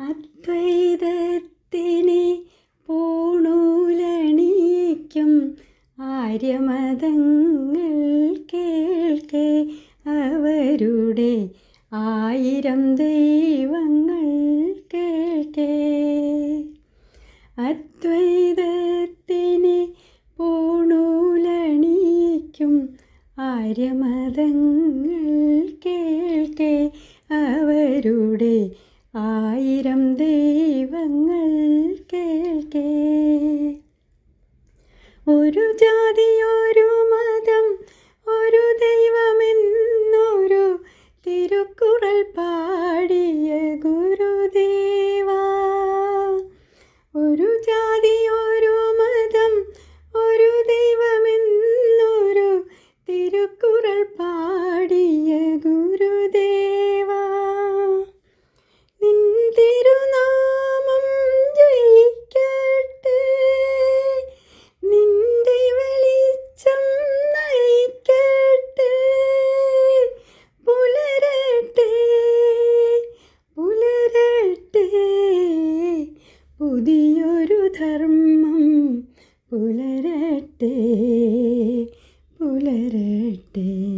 അദ്വൈതത്തിനെ പൂണൂലണിയിക്കും ആര്യമതങ്ങൾ കേൾക്കെ അവരുടെ ആയിരം ദൈവങ്ങൾ കേൾക്കെ. അദ്വൈതത്തിനെ പൂണൂലണിയിക്കും ആര്യമതങ്ങൾ കേൾക്കെ അവരുടെ ആയിരം ദൈവങ്ങൾ കേൾക്കേ. ഒരു ജാതി ഒരു മതം ഒരു ദൈവമെന്നൊരു തിരുക്കുറൽ പാടിയ ഗുരുദേവ. ഒരു ജാതി പുതിയൊരു ധർമ്മം പുലരട്ടെ പുലരട്ടെ.